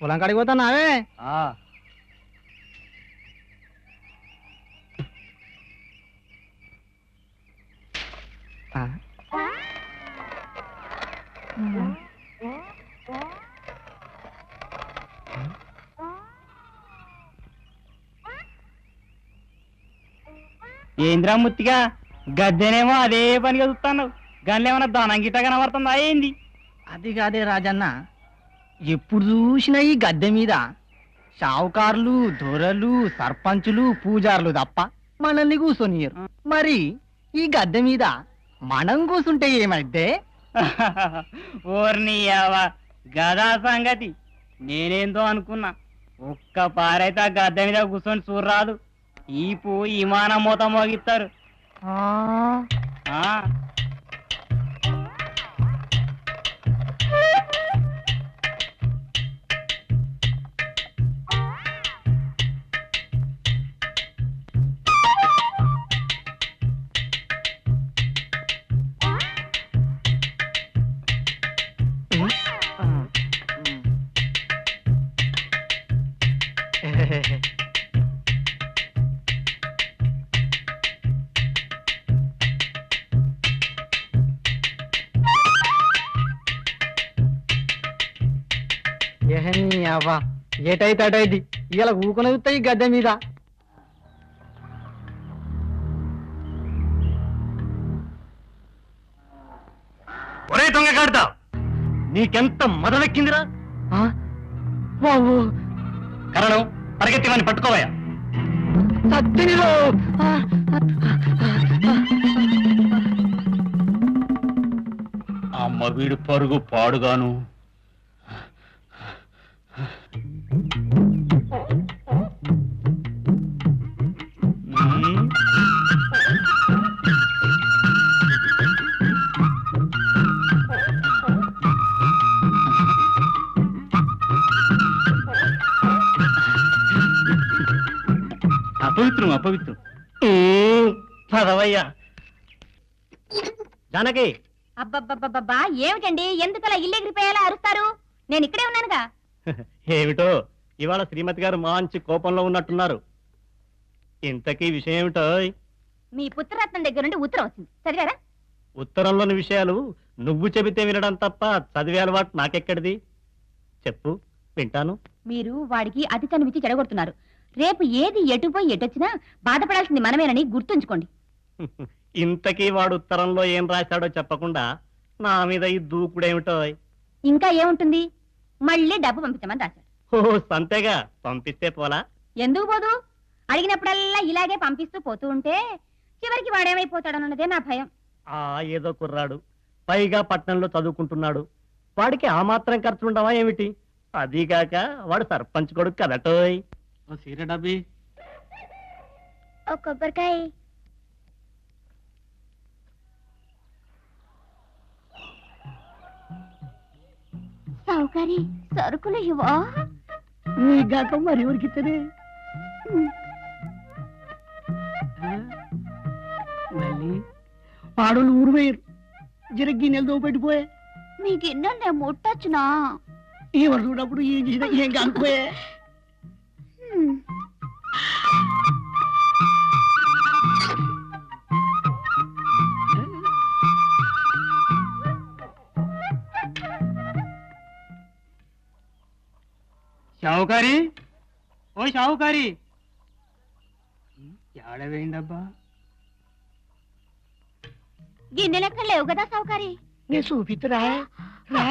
పొలం కాడికి పోతున్నావే ఆ. ఏంద్రా ముత్తిగా? గద్దెనేమో అదే పనిగా చూస్తాను గన్లు ఏమన్నా దానం గిట్ట కనబడుతుందా ఏంది? అది కాదే రాజన్న. ఎప్పుడు చూసినా ఈ గద్దె మీద షావుకారులు దొరలు సర్పంచులు పూజారులు తప్ప మనల్ని కూర్చొనియరు మరి ఈ గద్దె మీద మనం కూర్చుంటే ఏమైతే ఓర్ని యావా గదా సంగతి. నేనేందో అనుకున్నా. ఒక్క పారైతే ఆ గద్దె మీద కూర్చొని చూడరాదు. ఈపు విమానం మూత మోగిస్తారు. అవ్వా ఏటైతే అటైది ఇలా ఊకొని ఈ గద్దె మీద. ఒరే దొంగ కాడతా నీకెంత? బాబు కరణం పరిగెత్తి వాడిని పట్టుకోవయ్యా. సత్తినిలో! అమ్మ వీడు పరుగు పాడుగాను. అపవిత్రం అపవిత్రం. పదవయ్యా. జానకి. అబ్బబ్బబ్బబ్బా ఏమిటండి? ఎందుకలా ఇల్లు ఎగిరిపోయేలా అరుస్తారు? నేను ఇక్కడే ఉన్నానుగా. ఏమిటో? ఇవాళ శ్రీమతి గారు మంచి కోపంలో ఉన్నట్టున్నారు. ఇంతకీ విషయం ఏమిటో? మీ పుత్రరత్నం దగ్గర నుండి ఉత్తరం వచ్చింది. చదివారా? ఉత్తరంలోని విషయాలు నువ్వు చెబితే వినడం తప్ప చదివే అలవాటు నాకెక్కడిది? చెప్పు వింటాను. మీరు వాడికి అతి చనువిచ్చి చెడగొడుతున్నారు. రేపు ఏది ఎటుపోయి ఎటొచ్చినా బాధపడాల్సింది మనమేనని గుర్తుంచుకోండి. ఇంతకీ వాడు ఉత్తరంలో ఏం రాశాడో చెప్పకుండా నా మీద ఈ దూకుడేమిటో ఇంకా ఏముంటుంది? మళ్ళీ డబ్బు పంపించమని రాశాడు. ఓ సంతేగా. పంపిస్తే పోలా? ఎందుకు పోదు? అడిగినప్పుడల్లా ఇలాగే పంపిస్తూ పోతూ ఉంటే చివరికి వాడేమైపోతాడన్నదే నా భయం. ఆ ఏదో కుర్రాడు. పైగా పట్నంలో చదువుకుంటున్నాడు. వాడికి ఆ మాత్రం ఖర్చు ఉండవా ఏమిటి అదీగాక వాడు సర్పంచ్ కొడుకు కదటోయ్. సీర డబ్బి ఓ కొబ్బరికాయ. సౌకర్య సరుకులు ఇవా నీ గాక మరి ఎవరికిత్తనే మళ్ళీ పాడోళ్ళు ఊరు పోయారు జరగ్గి నెలతో పెట్టిపోయే మీ గిన్నెలు నేను ముట్టచ్చునా? ఎవరు చూడప్పుడు ఏం చేసినా ఏం కాకపోయే. షావుకారి? ఓ షావుకారి. ఏడవేయండబ్బా. గిన్నె లెక్క లేవు కదా సౌకర్య నీ చూపిత్తరా రా.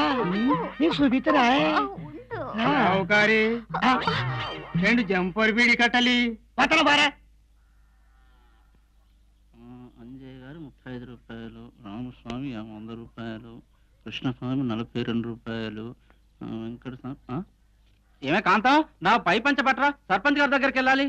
నీ చూపిత్తరా రా. షావుకారి రెండు జంపర్ బీడి కట్టాలి. పక్కన బారా. అంజయ్య గారు ముప్పై ఐదు రూపాయలు రామస్వామి వంద రూపాయలు కృష్ణస్వామి నలభై రెండు రూపాయలు ఆ, వెంకట స్వామి ఆ? ఏమే కాంతం? నా పై పంచ పట్రా? సర్పంచ్ గారి దగ్గరికి వెళ్ళాలి.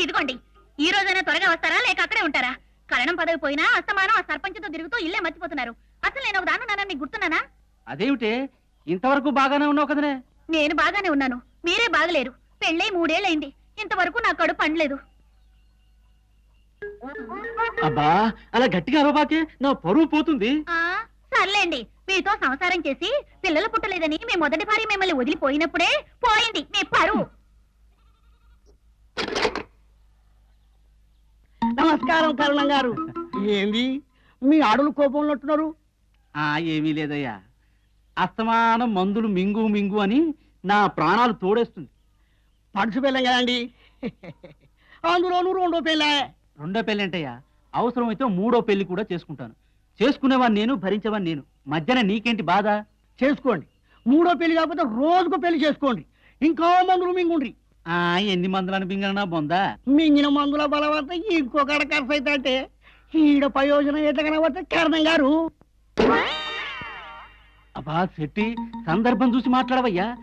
ఇదిగోండి. ఈ రోజైనా త్వరగా వస్తారా? లేక అక్కడే ఉంటారా? కరణం పదవి పోయినా అస్తమానం ఆ సర్పంచ్తో తిరుగుతూ ఇల్లే మర్చిపోతున్నారు. అసలు నేను ఒక దాన్ని నీకు గుర్తున్నానా? అదేమిటే? ఇంతవరకు బాగానే ఉన్నావు కదనే? నేను బాగానే ఉన్నాను. మీరే బాగలేరు. పెళ్ళై మూడేళ్ళైంది ఇంతవరకు నా కడుపు పండలేదు. అబ్బా అలా గట్టిగా అరవబాకే నా పరువు పోతుంది. ఆ? సర్లేండి. మీతో సంసారం చేసి పిల్లలు పుట్టలేదని మీ మొదటి భార్య మిమ్మల్ని వదిలిపోయినప్పుడే పోయింది. మీ పరువు. నమస్కారం కరుణం గారు. ఏంది? మీ ఆడులు కోపంలో ఉంటున్నారు ఆ ఏమీ లేదయ్యా. అస్తమానం మందులు మింగు మింగు అని నా ప్రాణాలు తోడేస్తుంది. పడుచు పిల్లం కదండి. అందులోనూ రెండో పిల్ల రెండో పెళ్ళి ఏంటయ్యా అవసరమైతే మూడో పెళ్ళి కూడా చేసుకుంటాను. చేసుకునేవాడిని నేను భరించేవాడిని నేను. మధ్యన నీకేంటి బాధ? చేసుకోండి. మూడో పెళ్ళి కాకపోతే రోజుకు పెళ్ళి చేసుకోండి. ఇంకా మందులు మింగుండ్రి. ఆ ఎన్ని మందులను బింగనా బొందా? మింగిన మందుల బలవంత ఇంకొకడ ఖర్చు అయితే అంటే ఈడ ప్రయోజనం ఎంత కనబడితే కరణం గారు. అబ్బా శెట్టి సందర్భం చూసి మాట్లాడవయ్యా.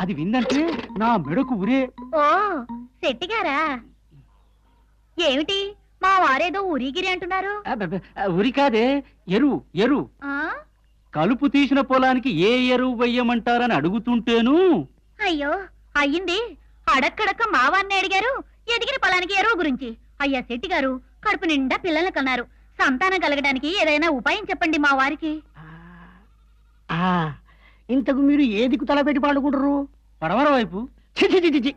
అది విందంటే నా మెడకు ఉరే ఓ శెట్టిగారా ఏమిటి? మా వారేదో ఊరిగిరి అంటున్నారు. అబ్బబ్బ, ఉరి కాదే ఎరువు ఎరువు. ఆ? కలుపు తీసిన పొలానికి ఏ ఎరువు వెయ్యమంటారని అడుగుతుంటేను? అయ్యో అయ్యింది. అడక్కడక్క మావాన్ని అడిగారు ఎదిగిన పొలానికి ఎరువు గురించి. అయ్యా శెట్టి గారు కడుపు నిండా పిల్లల్ని కన్నారు. సంతానం కలగడానికి ఏదైనా ఉపాయం చెప్పండి మా వారికి. ఆ, ఇంతకు మీరు ఏ దిక్కు తలపెట్టి పండుకుంటారు పడమర వైపు. చి చి చి, చి, చి.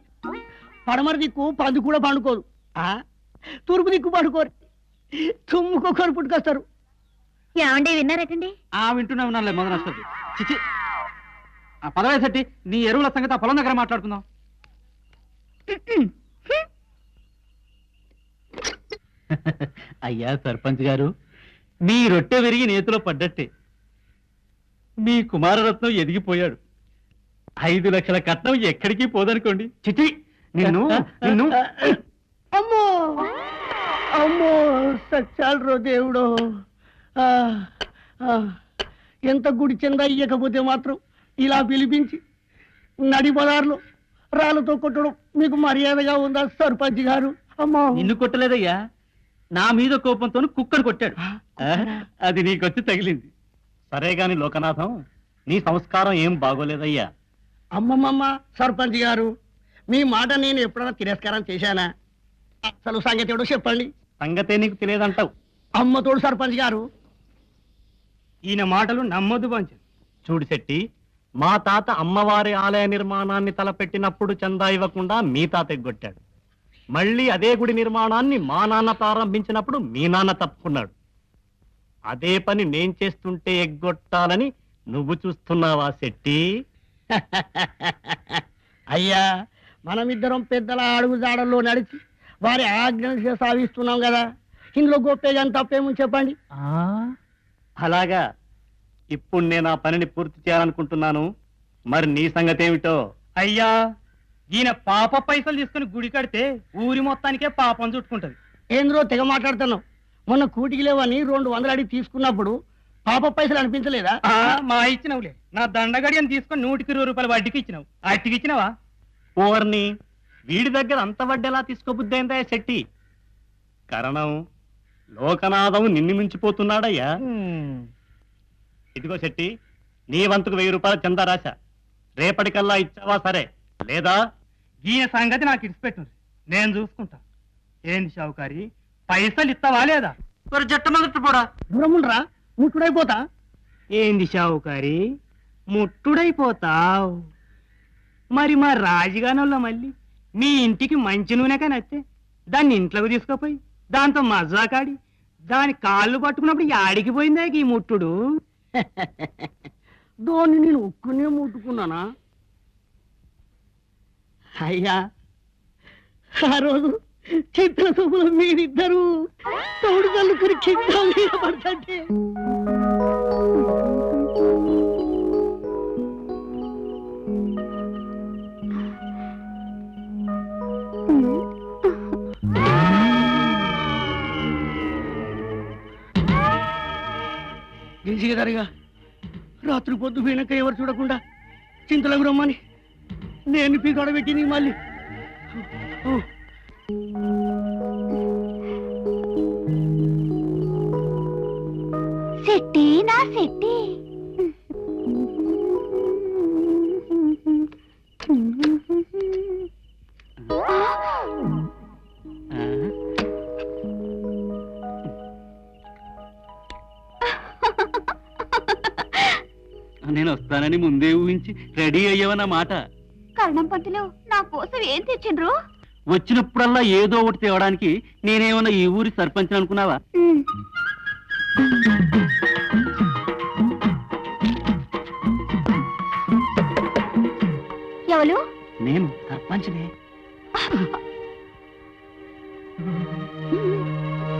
పడమర దిక్కు పంది కూడా పండుకోదు. ఆ? తూర్పు దిక్కు పండుకోరు. తుమ్ముకొకరు పుట్టుకొస్తారు. ఏమండి విన్నారటండి? ఆ వింటున్నా వినాలే మొదలు వస్తుంది చిచి ఆ పదవే శెట్టి నీ ఎరువుల సంగతి ఆ పొలం దగ్గర మాట్లాడుకుందాం. అయ్యా సర్పంచ్ గారు మీ రొట్టె విరిగి నేతిలో పడ్డట్టే. మీ కుమారరత్నం ఎదిగిపోయాడు. ఐదు లక్షల కట్నం ఎక్కడికి పోదనుకోండి? చిచి నిన్ను నిన్ను. అమ్మో! అమ్మో! సచ్చాలరో దేవుడు! ఎంత గుడి చెంద ఇయ్యకపోతే మాత్రం ఇలా పిలిపించి నడి బజార్లో రాళ్ళతో కొట్టడం మీకు మర్యాదగా ఉందా సర్పంచ్ గారు? అమ్మో! నిన్ను కొట్టలేదయ్యా. నా మీద కోపంతో కుక్కను కొట్టాడు. అది నీకొచ్చి తగిలింది. సరే గాని లోకనాథం నీ సంస్కారం ఏం బాగోలేదయ్యా. అమ్మమ్మమ్మ సర్పంచ్ గారు మీ మాట నేను ఎప్పుడైనా తిరస్కారం చేశానా? అసలు సంగతి ఏడో చెప్పండి. సంగతే నీకు తెలియదంటావు. అమ్మతోడు సర్పంచ్ గారు. ఈయన మాటలు నమ్మొద్దు పంచు చూడు శెట్టి మా తాత అమ్మవారి ఆలయ నిర్మాణాన్ని తలపెట్టినప్పుడు చందా ఇవ్వకుండా మీ తాత ఎగ్గొట్టాడు. మళ్ళీ అదే గుడి నిర్మాణాన్ని మా నాన్న ప్రారంభించినప్పుడు మీ నాన్న తప్పుకున్నాడు. అదే పని నేను చేస్తుంటే ఎగ్గొట్టాలని నువ్వు చూస్తున్నావా శెట్టి? అయ్యా మనమిద్దరం పెద్దల అడుగు జాడల్లో నడిచి వారి ఆజ్ఞ సాగిస్తున్నాం కదా. ఇందులో గొప్పేగాని తప్పేమని చెప్పండి. అలాగా. ఇప్పుడు నేను ఆ పనిని పూర్తి చేయాలనుకుంటున్నాను. మరి నీ సంగతి ఏమిటో? అయ్యా ఈయన పాప పైసలు తీసుకుని గుడి కడితే ఊరి మొత్తానికే పాపం చుట్టుకుంటది. ఏంద్రో తెగ మాట్లాడుతున్నావు. మొన్న కూటికి లేవని రెండు వందలు అడిగి తీసుకున్నప్పుడు పాప పైసలు అనిపించలేదా? ఆ, మా ఇచ్చినవులే. నా దండగడియని తీసుకొని నూటికి ఇరవై రూపాయల వడ్డీకి ఇచ్చినావు. అట్టికి ఇచ్చినావా? ఓవర్ని. వీడి దగ్గర అంత వడ్డెలా తీసుకోబుద్దైందా శెట్టి? కరణం లోకనాథం నిన్ను మించిపోతున్నాడయ్యా. ఇదిగో శెట్టి నీ వంతుకు వెయ్యి రూపాయల చందా రాశా. రేపటికల్లా ఇచ్చావా సరే. లేదా? ఈయన సంగతి నాకు ఇడిచిపెట్టు నేను చూసుకుంటా. ఏంది షావుకారి? పైసలు ఇస్తావా లేదా? మరి జట్ట మొదట పోడా దూరముండ్రా ముట్టుడైపోతా? ఏంది షావుకారి? ముట్టుడైపోతావు? మరి మా రాజుగానోళ్ళ మళ్ళీ? మీ ఇంటికి మంచి నూనె కానీ వస్తే దాన్ని ఇంట్లోకి తీసుకుపోయి దాంతో మజాకాడి దాని కాళ్ళు పట్టుకున్నప్పుడు యాడికి పోయిందా ఈ ముట్టుడు? దాన్ని నేను ఒక్కనే ముట్టుకున్నానా? అయ్యా ఆ రోజు చిత్రసభలో మీరిద్దరూ మీరిద్దరు తోడు తల్లుకుని కింద పడతంటే గెలిచిగదరిగా రాత్రి పొద్దు పోయినాక ఎవరు చూడకుండా చింతలకు రమ్మని. నేను పీకాడ పెట్టింది మళ్ళీ. ఓ, శెట్టి నా శెట్టి. నేను వస్తానని ముందే ఊహించి రెడీ అయ్యావన్నమాట. కర్ణం పంతులు నా కోసం ఏం తెచ్చిండ్రు? వచ్చినప్పుడల్లా ఏదో ఒకటి తేవడానికి నేనేమన్నా ఈ ఊరి సర్పంచ్ అనుకున్నావా? ఎవరు? నేను సర్పంచ్నే.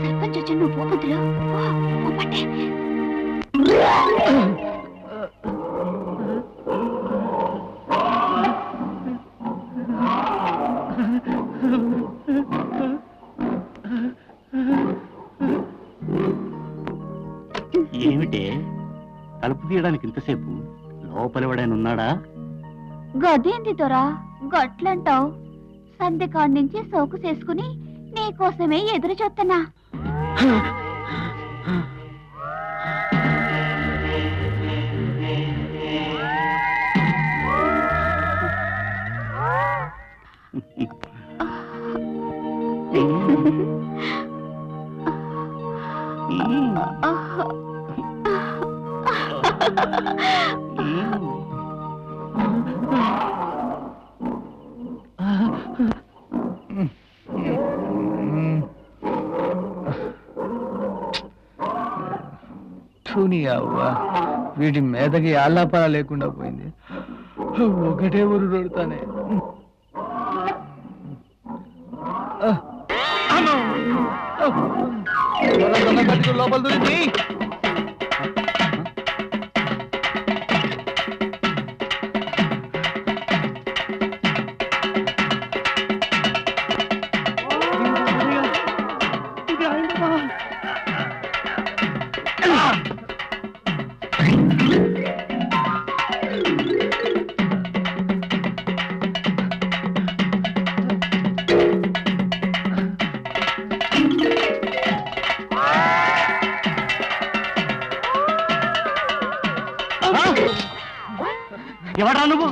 సర్పంచ్ వచ్చి నువ్వు పో పంతులు. పో, పో పట్టే. తీయడానికి ఇంతసేపు? లోపలివాడైన ఉన్నాడా? గదేంది దొరా? గట్లంటావు. సందెకాడి నుంచి సోకు చేసుకుని నీకోసమే ఎదురు చూస్తున్నా నీ అవ్వ వీటి మీదకి ఆలాపాల లేకుండా పోయింది ఒకటే ఊరు దొరుకుతానే లోపల దొరికి ఎవడా నువ్వు?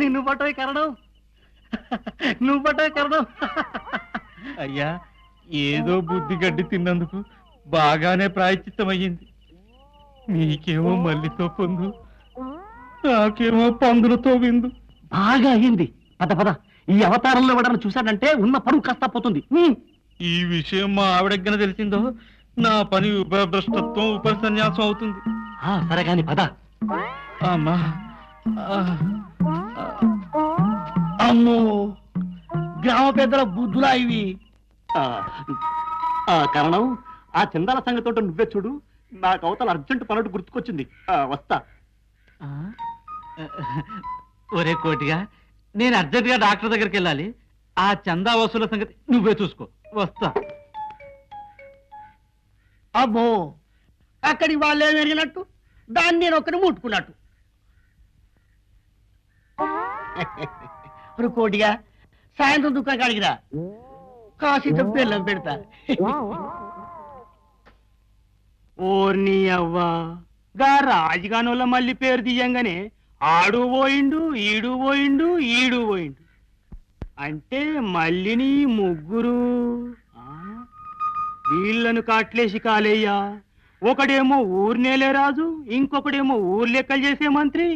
నిన్ను పట్టవి కరణం నువ్వు పట్టవి కరణం అయ్యా ఏదో బుద్ధి గడ్డి తిన్నందుకు బాగానే ప్రాయచిత్తం అయ్యింది నీకేమో మల్లితో పొందు నాకేమో పందులతో విందు. బాగా అయింది పద పద. ఈ అవతారంలో ఎవడన్నా చూశాడంటే ఉన్న పరువు కాస్త పోతుంది. ఈ విషయం మా ఆవిడగ్గన తెలిసిందో నా పని ఉపభ్రష్టత్వం ఉపసన్యాసం అవుతుంది. సరే కాని పద. అమ్మా. అమ్మో గ్రామ పెద్దల బుద్ధులా ఇవి. కారణం ఆ చందాల సంగతి నువ్వే చూడు. నాకు అవతల అర్జెంట్ పనుడు గుర్తుకొచ్చింది. వస్తా. ఒరే కోటిగా నేను అర్జెంట్గా డాక్టర్ దగ్గరికి వెళ్ళాలి. ఆ చందా వసూల సంగతి నువ్వే చూసుకో. వస్తా. అబ్బో అక్కడి వాళ్ళే పెరిగినట్టు దాన్ని నేను ఒక్కని ముట్టుకున్నట్టు ఇప్పుడు కోటిగా సాయంత్రం దుకాణం కాడిగిరా కాసింత బెల్లం పెడతా. ఓర్ని అవ్వా గా రాజుగానోళ్ళ మళ్ళీ పేరు తీయంగానే ఆడు పోయిండు ఈడు పోయిండు ఈడు పోయిండు. అంటే మళ్ళీని ముగ్గురు? వీళ్ళను కాట్లేసి కాలేయ్యా. ఒకడేమో ఊరినేలే రాజు ఇంకొకడేమో ఊరు లెక్కలు చేసే మంత్రి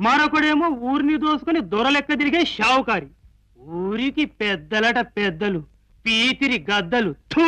మరొకడేమో ఊరిని దోసుకుని దొరలెక్క తిరిగే షావుకారి. ఊరికి పెద్దలట పెద్దలు పీతిరి గద్దలు థూ!